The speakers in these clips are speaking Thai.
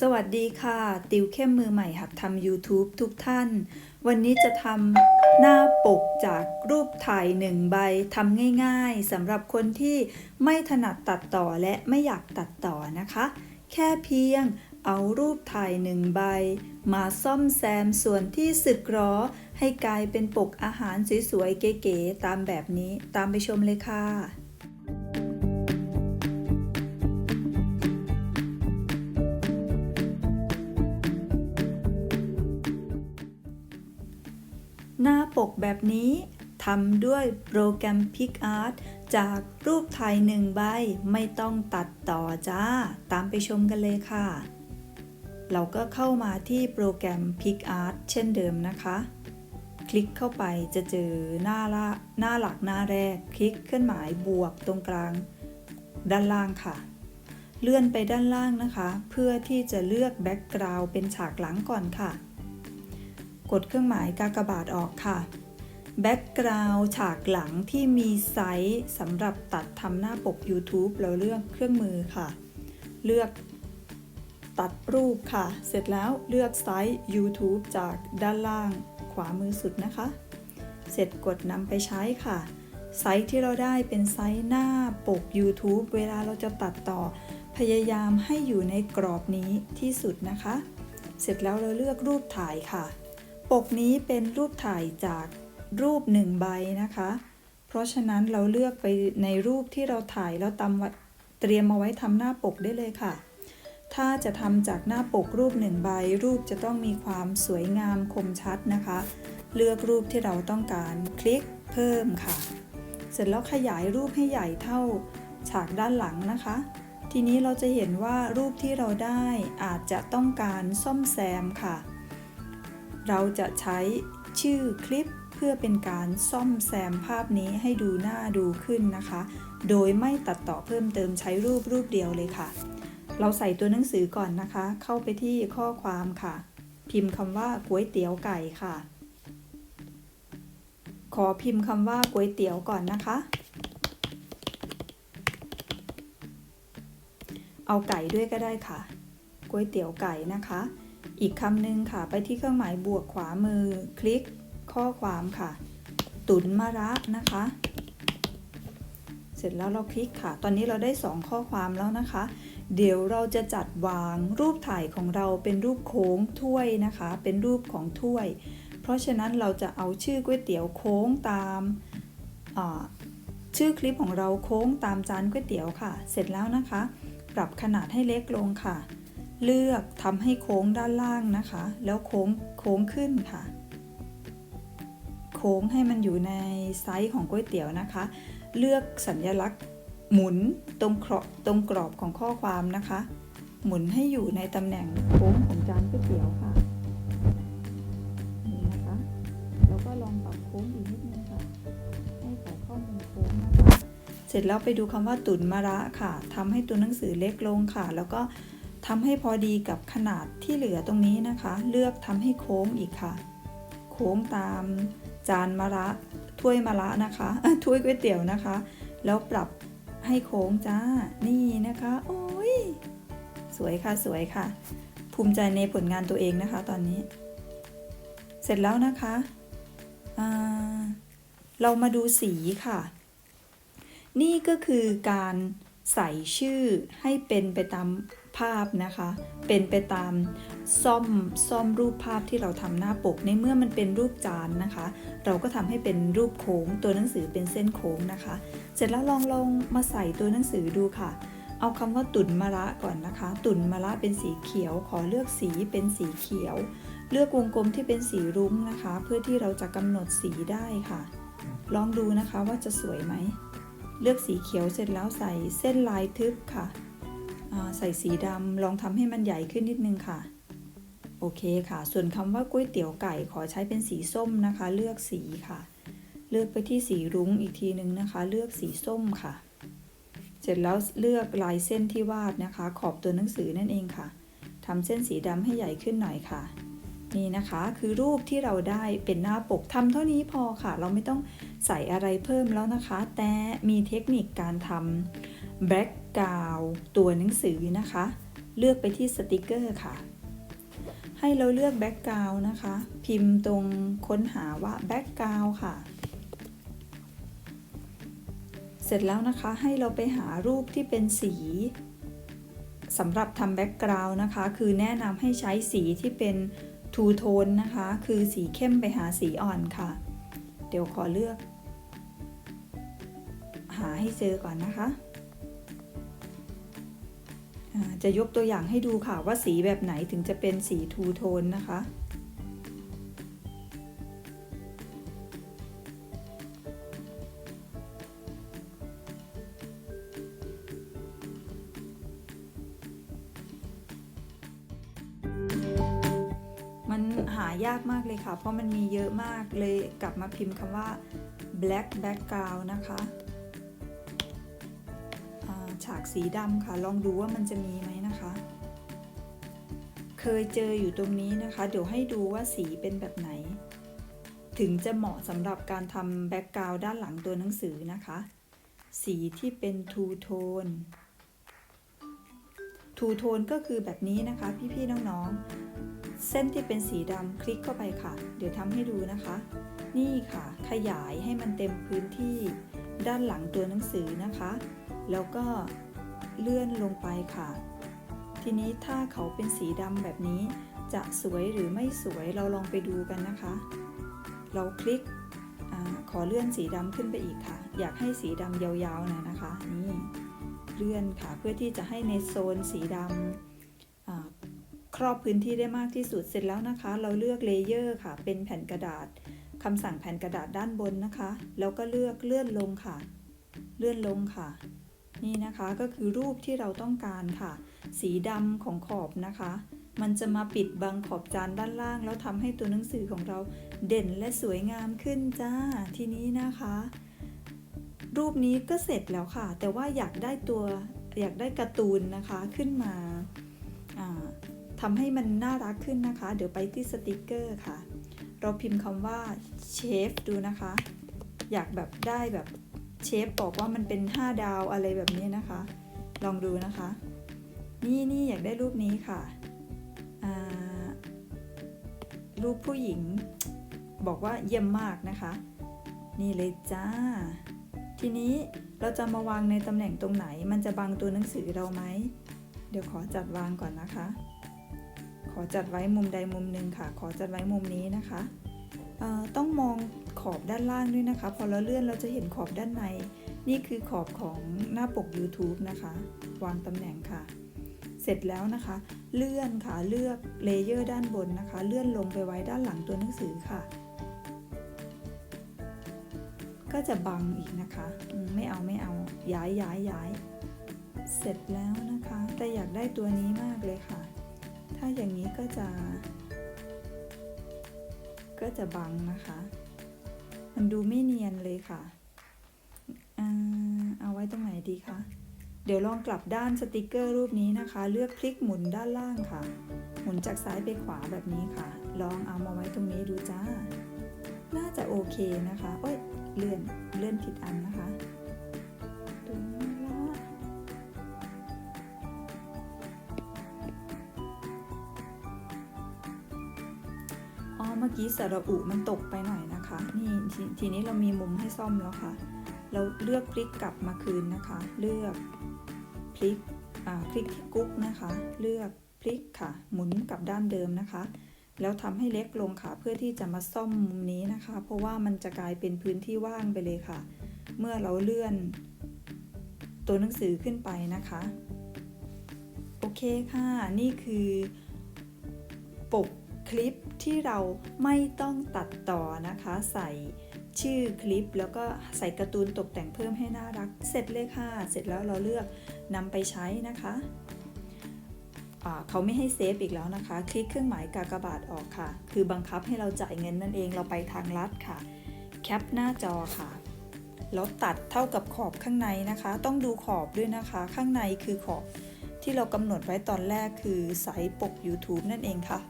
สวัสดีค่ะ ติวเข้มมือใหม่หัดทำ YouTube ทุกท่าน วันนี้จะทำหน้าปกจากรูปถ่ายหนึ่งใบทำง่ายๆสำหรับคนที่ไม่ถนัดตัดต่อและไม่อยากตัดต่อนะคะ แค่เพียงเอารูปถ่ายหนึ่งใบ มาซ่อมแซมส่วนที่สึกหรอ ให้กลายเป็นปกอาหารสวยๆเก๋ๆตามแบบนี้ตามไปชมเลยค่ะ ปกแบบนี้ทำด้วยโปรแกรม PicArt จากรูปถ่ายหนึ่งใบไม่ต้องตัดต่อจ้า ตามไปชมกันเลยค่ะ เราก็เข้ามาที่โปรแกรม PicArt เช่นเดิมนะคะ คลิกเข้าไปจะเจอหน้าละหน้าหลักหน้าแรก คลิกเครื่องหมายบวกตรงกลาง ด้านล่างค่ะ เลื่อนไปด้านล่างนะคะ เพื่อที่จะเลือกแบ็กกราวด์เป็นฉากหลังก่อนค่ะ กดเครื่องหมายกากบาทออกค่ะแบ็กกราวด์ฉากหลังที่มีไซส์สำหรับตัดทำหน้าปก YouTube เราเลือกเครื่องมือค่ะ เลือกตัดรูปค่ะ เสร็จแล้วเลือกไซส์ YouTube จากด้านล่างขวามือสุดนะคะ เสร็จกดนำไปใช้ค่ะ ไซส์ที่เราได้เป็นไซส์หน้าปก YouTube เวลาเราจะตัดต่อ พยายามให้อยู่ในกรอบนี้ที่สุดนะคะ เสร็จแล้วเราเลือกรูปถ่ายค่ะ ปกนี้เป็นรูปถ่ายจากรูปหนึ่งใบนะคะ เพราะฉะนั้นเราเลือกไปในรูปที่เราถ่ายแล้วตำเตรียมมาไว้ทำหน้าปกได้เลยค่ะ ถ้าจะทำจากหน้าปกรูปหนึ่งใบ รูปจะต้องมีความสวยงามคมชัดนะคะ เลือกรูปที่เราต้องการคลิกเพิ่มค่ะ เสร็จแล้วขยายรูปให้ใหญ่เท่าฉากด้านหลังนะคะ ทีนี้เราจะเห็นว่ารูปที่เราได้อาจจะต้องการซ่อมแซมค่ะ เราจะใช้ชื่อคลิปเพื่อเป็นการซ่อมแซมภาพนี้ให้ดูน่าดูขึ้นนะคะ โดยไม่ตัดต่อเพิ่มเติมใช้รูปรูปเดียวเลยค่ะ เราใส่ตัวหนังสือก่อนนะคะ เข้าไปที่ข้อความค่ะ พิมพ์คำว่าก๋วยเตี๋ยวไก่ค่ะ ขอพิมพ์คำว่าก๋วยเตี๋ยวก่อนนะคะ เอาไก่ด้วยก็ได้ค่ะก๋วยเตี๋ยวไก่นะคะ อีกคำหนึ่งค่ะ ไปที่เครื่องหมายบวกขวามือ คลิกข้อความค่ะ ตุนมะระนะคะ เสร็จแล้วเราคลิกค่ะ ตอนนี้เราได้ 2 ข้อความแล้วนะคะ เดี๋ยวเราจะจัดวางรูปถ่ายของเราเป็นรูปโค้งถ้วยนะคะ เป็นรูปของถ้วย เพราะฉะนั้นเราจะเอาชื่อก๋วยเตี๋ยวโค้งตามชื่อคลิปของเราโค้งตามจานก๋วยเตี๋ยวค่ะ เสร็จแล้วนะคะ ปรับขนาดให้เล็กลงค่ะ เลือกทำให้โค้งด้านล่างนะคะ แล้วโค้งโค้งขึ้นค่ะ โค้งให้มันอยู่ในไซส์ของก๋วยเตี๋ยวนะคะ เลือกสัญลักษณ์หมุนตรงกรอบตรงกรอบของข้อความนะคะ หมุนให้อยู่ในตำแหน่งโค้งของจานก๋วยเตี๋ยวค่ะนี่นะคะ แล้วก็ลองปรับโค้งอีกนิดนึงค่ะ ให้ขอข้อมูลโค้งนะคะ เสร็จแล้วไปดูคำว่าตุนมะระค่ะทำให้ตัวหนังสือเล็กลงค่ะ แล้วก็ ทำให้พอดีกับขนาดที่เหลือตรงนี้นะคะ เลือกทำให้โค้งอีกค่ะ โค้งตามจานมะระถ้วยมะระนะคะถ้วยก๋วยเตี๋ยวนะคะ แล้วปรับให้โค้งจ้านี่นะคะ โอ้ยสวยค่ะสวยค่ะ ภูมิใจในผลงานตัวเองนะคะ ตอนนี้ เสร็จแล้วนะคะเรามาดูสีค่ะ นี่ก็คือการ ใส่ชื่อให้เป็นไปตามภาพนะคะ เป็นไปตามซ่อมซ่อมรูปภาพที่เราทำหน้าปก ในเมื่อมันเป็นรูปจานนะคะ เราก็ทำให้เป็นรูปโค้ง ตัวหนังสือเป็นเส้นโค้งนะคะ เสร็จแล้วลองลองมาใส่ตัวหนังสือดูค่ะ เอาคำว่าตุ่นมะระก่อนนะคะ ตุ่นมะระเป็นสีเขียว ขอเลือกสีเป็นสีเขียว เลือกวงกลมที่เป็นสีรุ้งนะคะ เพื่อที่เราจะกำหนดสีได้ค่ะ ลองดูนะคะว่าจะสวยไหม เลือกสีเขียวเสร็จแล้วใส่เส้นลายทึบค่ะ ใส่สีดำลองทำให้มันใหญ่ขึ้นนิดนึงค่ะ โอเคค่ะ ส่วนคำว่าก๋วยเตี๋ยวไก่ขอใช้เป็นสีส้มนะคะ เลือกสีค่ะ เลือกไปที่สีรุ้งอีกทีนึงนะคะ เลือกสีส้มค่ะ เสร็จแล้วเลือกลายเส้นที่วาดนะคะ ขอบตัวหนังสือนั่นเองค่ะทำเส้นสีดำให้ใหญ่ขึ้นหน่อยค่ะ นี่นะคะ คือรูปที่เราได้เป็นหน้าปกทำเท่านี้พอค่ะ เราไม่ต้องใส่อะไรเพิ่มแล้วนะคะ แต่มีเทคนิคการทำแบ็กกราวตัวหนังสือนะคะ เลือกไปที่สติกเกอร์ค่ะ ให้เราเลือกแบ็กกราวนะคะ พิมพ์ตรงค้นหาว่าแบ็กกราวค่ะ เสร็จแล้วนะคะให้เราไปหารูปที่เป็นสีสำหรับทำแบ็กกราวน์นะคะ คือแนะนำให้ใช้สีที่เป็น ทูโทนนะคะ คือสีเข้มไปหาสีอ่อนค่ะ เดี๋ยวขอเลือก หาให้เจอก่อนนะคะจะยกตัวอย่างให้ดูค่ะว่าสีแบบไหนถึงจะเป็นสีทูโทนนะคะายากมากเลยค่ะ เพราะมันมีเยอะมากเลยกลับมาพิมพ์คำว่า black background นะคะาฉากสีดำค่ะ ลองดูว่ามันจะมีไหมนะคะ เคยเจออยู่ตรงนี้นะคะ เดี๋ยวให้ดูว่าสีเป็นแบบไหน ถึงจะเหมาะสำหรับการทำแบ็กกราวด้านหลังตัวหนังสือนะคะ สีที่เป็นทูโทนทูโทนก็คือแบบนี้นะคะ พี่ๆน้องๆ เส้นที่เป็นสีดำคลิกเข้าไปค่ะ เดี๋ยวทำให้ดูนะคะ นี่ค่ะ ขยายให้มันเต็มพื้นที่ ด้านหลังตัวหนังสือนะคะ แล้วก็เลื่อนลงไปค่ะ ทีนี้ถ้าเขาเป็นสีดำแบบนี้ จะสวยหรือไม่สวยเราลองไปดูกันนะคะ เราคลิกอขอเลื่อนสีดำขึ้นไปอีกค่ะ อยากให้สีดำยาวๆหน่อยนะคะ นี่ เลื่อนค่ะเพื่อที่จะให้ในโซนสีดำ อบพื้นที่ได้มากที่สุดเสร็จแล้วนะคะ เราเลือกเลเยอร์ค่ะ เป็นแผ่นกระดาษคำสั่งแผ่นกระดาษด้านบนนะคะ แล้วก็เลือกเลื่อนลงค่ะ เลื่อนลงค่ะ นี่นะคะก็คือรูปที่เราต้องการค่ะ สีดำของขอบนะคะ มันจะมาปิดบังขอบจานด้านล่าง แล้วทำให้ตัวหนังสือของเราเด่นและสวยงามขึ้นจ้า ทีนี้นะคะ รูปนี้ก็เสร็จแล้วค่ะ แต่ว่าอยากได้ตัวอยากได้การ์ตูนนะคะขึ้นมาอ่า ทำให้มันน่ารักขึ้นนะคะ เดี๋ยวไปที่สติกเกอร์ค่ะ เราพิมพ์คำว่าเชฟดูนะคะ อยากแบบได้แบบเชฟบอกว่ามันเป็น 5 ดาวอะไรแบบนี้นะคะ ลองดูนะคะ นี่นี่อยากได้รูปนี้ค่ะ รูปผู้หญิง บอกว่าเยี่ยมมากนะคะ นี่เลยจ้า ทีนี้เราจะมาวางในตำแหน่งตรงไหน มันจะบังตัวหนังสือเราไหม เดี๋ยวขอจัดวางก่อนนะคะ ขอจัดไว้มุมใดมุมหนึ่งค่ะ ขอจัดไว้มุมนี้นะคะต้องมองขอบด้านล่างด้วยนะคะ พอเราเลื่อนเราจะเห็นขอบด้านใน นี่คือขอบของหน้าปก YouTube นะคะ วางตำแหน่งค่ะ เสร็จแล้วนะคะ เลื่อนค่ะ เลือกเลเยอร์ด้านบนนะคะ เลื่อนลงไปไว้ด้านหลังตัวหนังสือค่ะ ก็จะบังอีกนะคะ ไม่เอาไม่เอา ย้ายย้ายย้าย เสร็จแล้วนะคะ แต่อยากได้ตัวนี้มากเลยค่ะ ก็จะ ก็จะบังนะคะ มันดูไม่เนียนเลยค่ะอ่าเอาไว้ตรงไหนดีคะ เดี๋ยวลองกลับด้านสติกเกอร์รูปนี้นะคะ เลือกคลิกหมุนด้านล่างค่ะ หมุนจากซ้ายไปขวาแบบนี้ค่ะ ลองเอามาไว้ตรงนี้ดูจ้า น่าจะโอเคนะคะเอ้ย เลื่อน เลื่อนผิดอันนะคะ อ๋อเมื่อกี้สระอุมันตกไปหน่อยนะคะ นี่ททีนี้เรามีมุมให้ซ่อมแล้วค่ะ เราเลือกพลิกกลับมาคืนนะคะ เลือกพลิกอ่าคลิกที่กุ๊กนะคะ เลือกพลิกค่ะ หมุนกลับด้านเดิมนะคะ แล้วทำให้เล็กลงค่ะ เพื่อที่จะมาซ่อมมุมนี้นะคะ เพราะว่ามันจะกลายเป็นพื้นที่ว่างไปเลยค่ะ เมื่อเราเลื่อนตัวหนังสือขึ้นไปนะคะ โอเคค่ะ นี่คือปก คลิปที่เราไม่ต้องตัดต่อนะคะ ใส่ชื่อคลิปแล้วก็ใส่การ์ตูนตกแต่งเพิ่มให้น่ารัก เสร็จเลยค่ะ เสร็จแล้วเราเลือกนำไปใช้นะคะเขาไม่ให้เซฟอีกแล้วนะคะ คลิกเครื่องหมายกากบาทออกค่ะ คือบังคับให้เราจ่ายเงินนั่นเองเราไปทางลัดค่ะ แคปหน้าจอค่ะ แล้วตัดเท่ากับขอบข้างในนะคะ ต้องดูขอบด้วยนะคะ ข้างในคือขอบที่เรากำหนดไว้ตอนแรกคือไซส์ปก YouTube นั่นเองค่ะ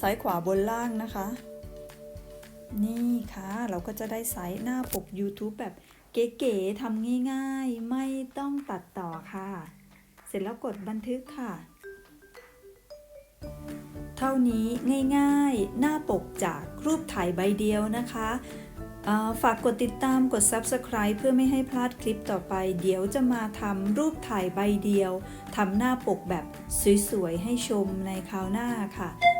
ซ้ายขวาบนล่างนะคะ นี่ค่ะ เราก็จะได้ไซส์หน้าปก YouTube แบบเก๋ๆทำง่ายๆ ไม่ต้องตัดต่อค่ะ เสร็จแล้วกดบันทึกค่ะ เท่านี้ง่ายๆ หน้าปกจากรูปถ่ายใบเดียวนะคะฝากกดติดตามกด Subscribe เพื่อไม่ให้พลาดคลิปต่อไป เดี๋ยวจะมาทำรูปถ่ายใบเดียวทำหน้าปกแบบสวยๆ ให้ชมในคราวหน้าค่ะ